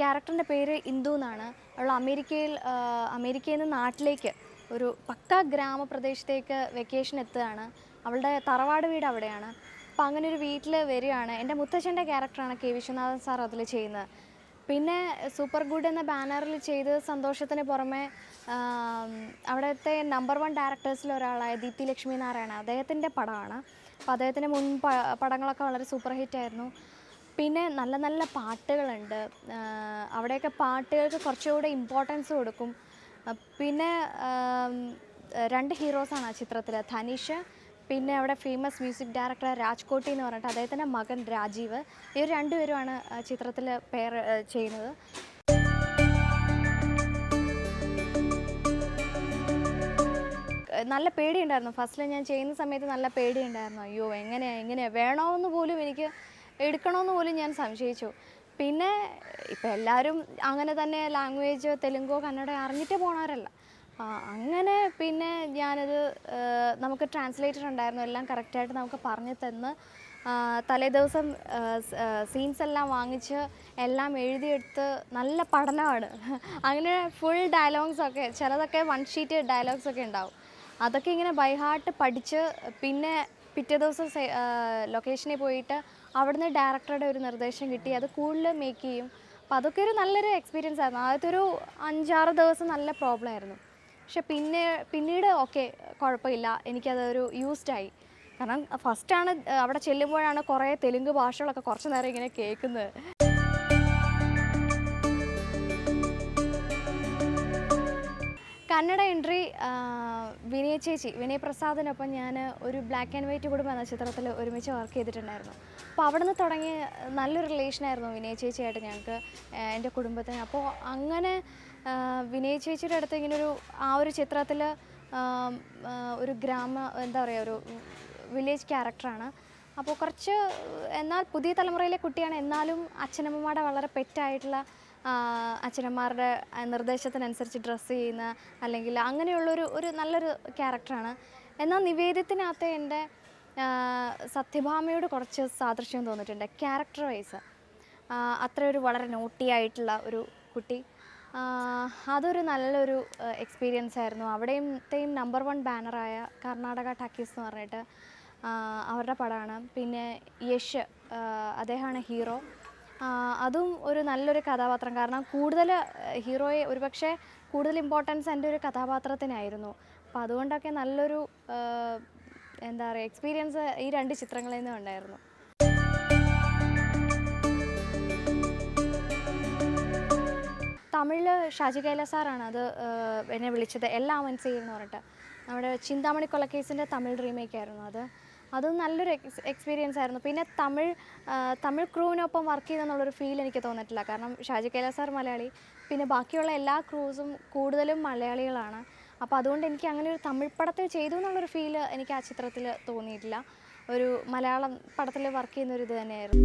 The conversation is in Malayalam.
ക്യാരക്ടറിന്റെ പേര് ഇന്ദു എന്നാണ്. അവൾ അമേരിക്കയിൽ അമേരിക്കയിൽ നിന്ന് നാട്ടിലേക്ക് ഒരു പക്ക ഗ്രാമപ്രദേശത്തേക്ക് വെക്കേഷൻ എത്തുകയാണ്. അവളുടെ തറവാട് വീട് അവിടെയാണ്. അപ്പോൾ അങ്ങനെ ഒരു വീട്ടിൽ വരികയാണ്. എന്റെ മുത്തച്ഛന്റെ ക്യാരക്ടറാണ് കെ. വിശ്വനാഥൻ സാർ അതിൽ ചെയ്യുന്നത്. പിന്നെ സൂപ്പർ ഗുഡ് എന്ന ബാനറിൽ ചെയ്ത് സന്തോഷത്തിന് പുറമെ അവിടുത്തെ നമ്പർ വൺ ഡയറക്ടേഴ്സിൽ ഒരാളായ ദീപ്തി ലക്ഷ്മി നാരായണ അദ്ദേഹത്തിന്റെ പടമാണ്. അപ്പോൾ അദ്ദേഹത്തിന്റെ മുൻ പടങ്ങളൊക്കെ വളരെ സൂപ്പർ ഹിറ്റ് ആയിരുന്നു പിന്നെ നല്ല നല്ല പാട്ടുകളുണ്ട്. അവിടെയൊക്കെ പാട്ടുകൾക്ക് കുറച്ചുകൂടെ ഇമ്പോർട്ടൻസ് കൊടുക്കും. പിന്നെ രണ്ട് ഹീറോസാണ് ആ ചിത്രത്തിൽ ധനീഷ് പിന്നെ അവിടെ ഫേമസ് മ്യൂസിക് ഡയറക്ടർ രാജ്കോട്ടി എന്ന് പറഞ്ഞിട്ട് അദ്ദേഹത്തിന്റെ മകൻ രാജീവ്. ഇവർ രണ്ടുപേരുമാണ് ചിത്രത്തിൽ പേർ ചെയ്യുന്നത്. നല്ല പേടിയുണ്ടായിരുന്നു. ഫസ്റ്റിൽ ഞാൻ ചെയ്യുന്ന സമയത്ത് നല്ല പേടിയുണ്ടായിരുന്നു. അയ്യോ എങ്ങനെയാണ് എങ്ങനെയാണ് വേണമെന്ന് പോലും എനിക്ക് എടുക്കണമെന്ന് പോലും ഞാൻ സംശയിച്ചു. പിന്നെ ഇപ്പം എല്ലാവരും അങ്ങനെ തന്നെ ലാംഗ്വേജ് തെലുങ്കോ കന്നഡ അറിഞ്ഞിട്ട് പോണവരല്ല. അങ്ങനെ പിന്നെ ഞാനത് നമുക്ക് ട്രാൻസ്ലേറ്റർ ഉണ്ടായിരുന്നു. എല്ലാം കറക്റ്റായിട്ട് നമുക്ക് പറഞ്ഞു തന്ന്. തലേ ദിവസം സീൻസ് എല്ലാം വാങ്ങിച്ച് എല്ലാം എഴുതിയെടുത്ത് നല്ല പഠനമാണ്. അങ്ങനെ ഫുൾ ഡയലോഗ്സ് ഒക്കെ ചിലതൊക്കെ വൺ ഷീറ്റ് ഡയലോഗ്സ് ഒക്കെ ഉണ്ടാവും. അതൊക്കെ ഇങ്ങനെ ബൈഹാർട്ട് പഠിച്ച് പിന്നെ പിറ്റേ ദിവസം ലൊക്കേഷനിൽ പോയിട്ട് അവിടുന്ന് ഡയറക്ടറുടെ ഒരു നിർദ്ദേശം കിട്ടി. അത് കൂടുതൽ മേക്ക് ചെയ്യും. അപ്പോൾ അതൊക്കെ ഒരു നല്ലൊരു എക്സ്പീരിയൻസ് ആയിരുന്നു. ആദ്യത്തെ ഒരു അഞ്ചാറ് ദിവസം നല്ല പ്രോബ്ലം ആയിരുന്നു. പക്ഷെ പിന്നെ പിന്നീട് ഓക്കെ കുഴപ്പമില്ല. എനിക്കതൊരു യൂസ്ഡായി കാരണം ഫസ്റ്റാണ് അവിടെ ചെല്ലുമ്പോഴാണ് കുറേ തെലുങ്ക് ഭാഷകളൊക്കെ കുറച്ച് നേരം ഇങ്ങനെ കേൾക്കുന്നത്. കന്നഡ എൻട്രി വിനയ ചേച്ചി വിനയ പ്രസാദിനൊപ്പം ഞാൻ ഒരു ബ്ലാക്ക് ആൻഡ് വൈറ്റ് കുടുംബം എന്ന ചിത്രത്തിൽ ഒരുമിച്ച് വർക്ക് ചെയ്തിട്ടുണ്ടായിരുന്നു. അപ്പോൾ അവിടെ നിന്ന് തുടങ്ങി നല്ലൊരു റിലേഷനായിരുന്നു വിനയ ചേച്ചിയായിട്ട് ഞങ്ങൾക്ക് എന്റെ കുടുംബത്തിന്. അപ്പോൾ അങ്ങനെ വിനയ ചേച്ചിയുടെ അടുത്ത് ഇങ്ങനെ ഒരു ആ ഒരു ചിത്രത്തിൽ ഒരു ഗ്രാമ എന്താ പറയുക ഒരു വില്ലേജ് ക്യാരക്ടറാണ് അപ്പോൾ കുറച്ച് എന്നാൽ പുതിയ തലമുറയിലെ കുട്ടിയാണ്. എന്നാലും അച്ഛനമ്മമാരുടെ വളരെ പെറ്റായിട്ടുള്ള ആഹ് അച്ഛനമ്മമാരുടെ നിർദ്ദേശത്തിനനുസരിച്ച് ഡ്രസ്സ് ചെയ്യുന്ന അല്ലെങ്കിൽ അങ്ങനെയുള്ളൊരു ഒരു നല്ലൊരു ക്യാരക്ടറാണ് എന്നാൽ നിവേദ്യത്തിനകത്ത് എന്റെ സത്യഭാമയോട് കുറച്ച് സാദൃശ്യം തോന്നിയിട്ടുണ്ട്. ക്യാരക്ടർ വൈസ് അത്രയൊരു വളരെ നോട്ടി ആയിട്ടുള്ള ഒരു കുട്ടി. അതൊരു നല്ലൊരു എക്സ്പീരിയൻസ് ആയിരുന്നു. അവിടെയും നമ്പർ വൺ ബാനറായ കർണാടക ടക്കീസ് എന്ന് പറഞ്ഞിട്ട് അവരുടെ പടമാണ്. പിന്നെ യഷ് അദ്ദേഹമാണ് ഹീറോ അതും ഒരു നല്ലൊരു കഥാപാത്രം. കാരണം കൂടുതൽ ഹീറോയെ ഒരുപക്ഷെ കൂടുതൽ ഇമ്പോർട്ടൻസ് എന്റെ ഒരു കഥാപാത്രത്തിനായിരുന്നു. അപ്പോൾ അതുകൊണ്ടൊക്കെ നല്ലൊരു എന്താ പറയുക എക്സ്പീരിയൻസ് ഈ രണ്ട് ചിത്രങ്ങളിൽ നിന്നും ഉണ്ടായിരുന്നു. തമിഴിൽ ഷാജി കൈല സാറാണ് അത് എന്നെ വിളിച്ചത്. എല്ലാ മനസ്സിൽ എന്ന് പറഞ്ഞിട്ട്. നമ്മുടെ ചിന്താമണി കൊലക്കേസിന്റെ തമിഴ് റീമേക്ക് ആയിരുന്നു അത്. അതും നല്ലൊരു എക്സ്പീരിയൻസ് ആയിരുന്നു. പിന്നെ തമിഴ് തമിഴ് ക്രൂവിനൊപ്പം വർക്ക് ചെയ്തെന്നുള്ളൊരു ഫീൽ എനിക്ക് തോന്നിയിട്ടില്ല. കാരണം ഷാജി കൈലാസ് സാർ മലയാളി. പിന്നെ ബാക്കിയുള്ള എല്ലാ ക്രൂസും കൂടുതലും മലയാളികളാണ്. അപ്പോൾ അതുകൊണ്ട് എനിക്ക് അങ്ങനെ ഒരു തമിഴ് പടത്തിൽ ചെയ്തു എന്നുള്ളൊരു ഫീൽ എനിക്ക് ആ ചിത്രത്തിൽ തോന്നിയിട്ടില്ല. ഒരു മലയാളം പടത്തിൽ വർക്ക് ചെയ്യുന്നൊരു ഇത് തന്നെയായിരുന്നു.